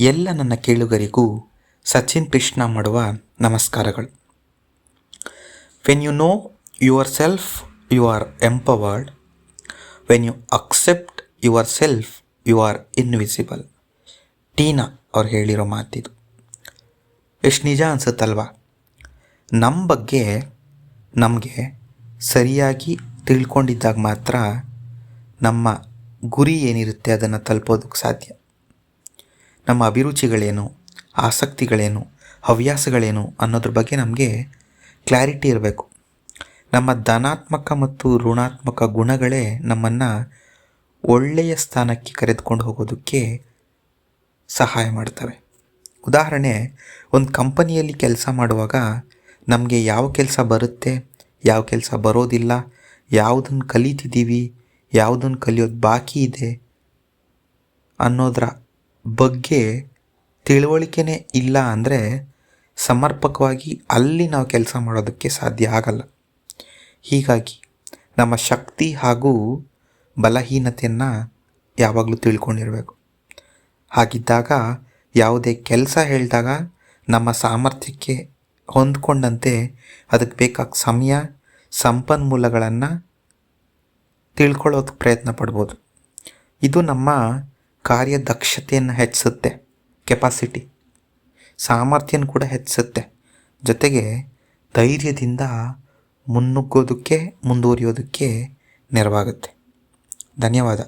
ಎಲ್ಲ ನನ್ನ ಕೇಳುಗರಿಗೂ ಸಚಿನ್ ಕೃಷ್ಣ ಮಾಡುವ ನಮಸ್ಕಾರಗಳು. When you know yourself you are empowered when you accept yourself you are invincible Tina ಅವ್ರು ಹೇಳಿರೋ ಮಾತಿದು. ಎಷ್ಟು ನಿಜ ಅನಿಸುತ್ತಲ್ವಾ? ನಮ್ಮ ಬಗ್ಗೆ ನಮಗೆ ಸರಿಯಾಗಿ ತಿಳ್ಕೊಂಡಿದ್ದಾಗ ಮಾತ್ರ ನಮ್ಮ ಗುರಿ ಏನಿರುತ್ತೆ ಅದನ್ನು ತಲುಪೋದಕ್ಕೆ ಸಾಧ್ಯ. ನಮ್ಮ ಅಭಿರುಚಿಗಳೇನು? ಆಸಕ್ತಿಗಳೇನು? ಹವ್ಯಾಸಗಳೇನು? ಅನ್ನೋದ್ರ ಬಗ್ಗೆ ನಮಗೆ ಕ್ಲಾರಿಟಿ ಇರಬೇಕು. ನಮ್ಮ ಧನಾತ್ಮಕ ಮತ್ತು ಋಣಾತ್ಮಕ ಗುಣಗಳೇ ನಮ್ಮನ್ನು ಒಳ್ಳೆಯ ಸ್ಥಾನಕ್ಕೆ ಕರೆದುಕೊಂಡು ಹೋಗೋದಕ್ಕೆ ಸಹಾಯ ಮಾಡ್ತವೆ. ಉದಾಹರಣೆ, ಒಂದು ಕಂಪನಿಯಲ್ಲಿ ಕೆಲಸ ಮಾಡುವಾಗ ನಮಗೆ ಯಾವ ಕೆಲಸ ಬರುತ್ತೆ, ಯಾವ ಕೆಲಸ ಬರೋದಿಲ್ಲ ಯಾವುದನ್ನು ಕಲಿತಿದ್ದೀವಿ ಯಾವುದನ್ನು ಕಲಿಯೋದು ಬಾಕಿ ಇದೆ ಅನ್ನೋದರ ಬಗ್ಗೆ ತಿಳುವಳಿಕೆನೇ ಇಲ್ಲ ಅಂದರೆ ಸಮರ್ಪಕವಾಗಿ ಅಲ್ಲಿ ನಾವು ಕೆಲಸ ಮಾಡೋದಕ್ಕೆ ಸಾಧ್ಯ ಆಗಲ್ಲ. ಹೀಗಾಗಿ ನಮ್ಮ ಶಕ್ತಿ ಹಾಗೂ ಬಲಹೀನತೆಯನ್ನು ಯಾವಾಗಲೂ ತಿಳ್ಕೊಂಡಿರಬೇಕು. ಹಾಗಿದ್ದಾಗ ಯಾವುದೇ ಕೆಲಸ ಹೇಳಿದಾಗ ನಮ್ಮ ಸಾಮರ್ಥ್ಯಕ್ಕೆ ಹೊಂದ್ಕೊಂಡಂತೆ ಅದಕ್ಕೆ ಬೇಕಾದ ಸಮಯ, ಸಂಪನ್ಮೂಲಗಳನ್ನು ತಿಳ್ಕೊಳ್ಳೋದಕ್ಕೆ ಪ್ರಯತ್ನ ಪಡ್ಬೋದು. ಇದು ನಮ್ಮ ಕಾರ್ಯದಕ್ಷತೆಯನ್ನು ಹೆಚ್ಚಿಸುತ್ತೆ ಕೆಪಾಸಿಟಿ ಸಾಮರ್ಥ್ಯನ ಕೂಡ ಹೆಚ್ಚಿಸುತ್ತೆ. ಜೊತೆಗೆ ಧೈರ್ಯದಿಂದ ಮುನ್ನುಗ್ಗೋದಕ್ಕೆ ಮುಂದುವರಿಯೋದಕ್ಕೆ ನೆರವಾಗುತ್ತೆ. ಧನ್ಯವಾದ.